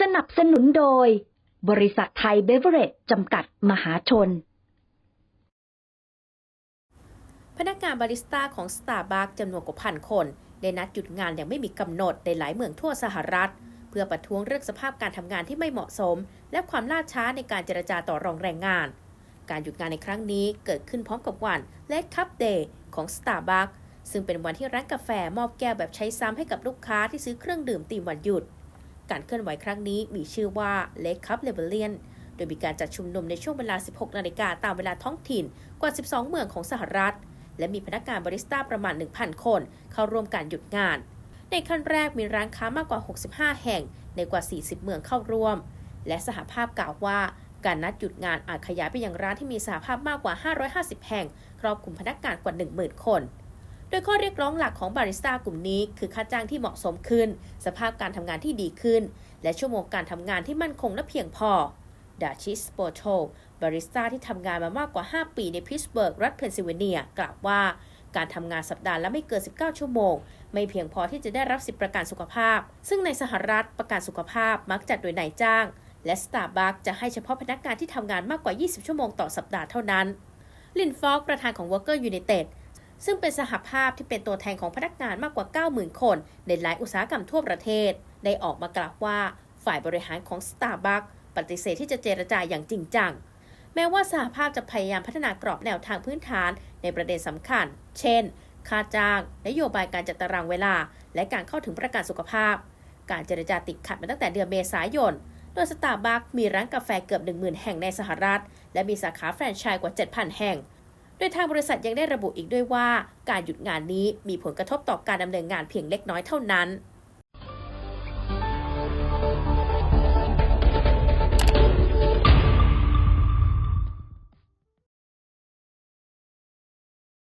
สนับสนุนโดย บริษัทไทยเบเวอเรจจำกัดมหาชน พนักงานบาริสต้าของ Starbucks จำนวนกว่าพันคน ได้นัดหยุดงานอย่างไม่มีกำหนดในหลายเมืองทั่วสหรัฐ เพื่อประท้วงเรื่องสภาพการทำงานที่ไม่เหมาะสม และความล่าช้าในการเจรจาต่อรองแรงงาน การหยุดงานในครั้งนี้เกิดขึ้นพร้อมกับวัน Late Cup Day ของ Starbucks ซึ่งเป็นวันที่ร้านกาแฟมอบแก้วแบบใช้ซ้ำให้กับลูกค้าที่ซื้อเครื่องดื่มตีมวันหยุด การเคลื่อนไหวครั้งนี้มีชื่อว่า Late Cup Rebellion โดยมีการจัดชุมนุมในช่วงเวลา 16 นาฬิกาตามเวลาท้องถิ่นกว่า 12 เมืองของสหรัฐ และมีพนักงานบาริสต้าประมาณ 1,000 คน เข้าร่วมการหยุดงาน ในขั้นแรกมีร้านค้ามากกว่า 65 แห่ง ในกว่า 40 เมืองเข้าร่วม และสหภาพกล่าวว่าการนัดหยุดงานอาจขยายไปยังร้านที่มีสหภาพมากกว่า 550 แห่ง ครอบคลุมพนักงานกว่า 10,000 คน โดยข้อเรียกร้องหลักของบาริสต้ากลุ่มนี้คือค่าจ้างที่เหมาะสมขึ้น สภาพการทำงานที่ดีขึ้น และชั่วโมงการทำงานที่มั่นคงและเพียงพอดาชิสโปโตบาริสต้าที่ทำงานมามากกว่า 5 ปีในพิสเบิร์กรัฐเพนซิลเวเนีย กล่าวว่าการทำงานสัปดาห์ละไม่เกิน 19 ชั่วโมง ไม่เพียงพอที่จะได้รับสิทธิประกันสุขภาพ ซึ่งในสหรัฐประกันสุขภาพมักจัดโดยนายจ้าง และ Starbucks จะให้เฉพาะพนักงานที่ทำงานมากกว่า 20 ชั่วโมงต่อสัปดาห์เท่านั้น ลินฟอกประธานของ Worker United ซึ่งเป็นสหภาพที่เป็นตัวแทนของพนักงานมากกว่า 90,000 คน ในหลายอุตสาหกรรมทั่วประเทศ ได้ออกมากล่าวว่าฝ่ายบริหารของ Starbucks ปฏิเสธที่จะเจรจาอย่างจริงจัง แม้ว่าสหภาพจะพยายามพัฒนากรอบแนวทางพื้นฐานในประเด็นสำคัญ เช่น ค่าจ้าง นโยบายการจัดตารางเวลา และการเข้าถึงประกันสุขภาพ การเจรจาติดขัดมาตั้งแต่เดือนเมษายน โดยสตาร์บัคมีร้านกาแฟเกือบ 10,000 แห่งในสหรัฐ และมีสาขาแฟรนไชส์กว่า 7,000 แห่ง ดยทางบริษัทยังได้ระบุอีกด้วยว่า การหยุดงานนี้มีผลกระทบต่อการดำเนินงานเพียงเล็กน้อยเท่านั้น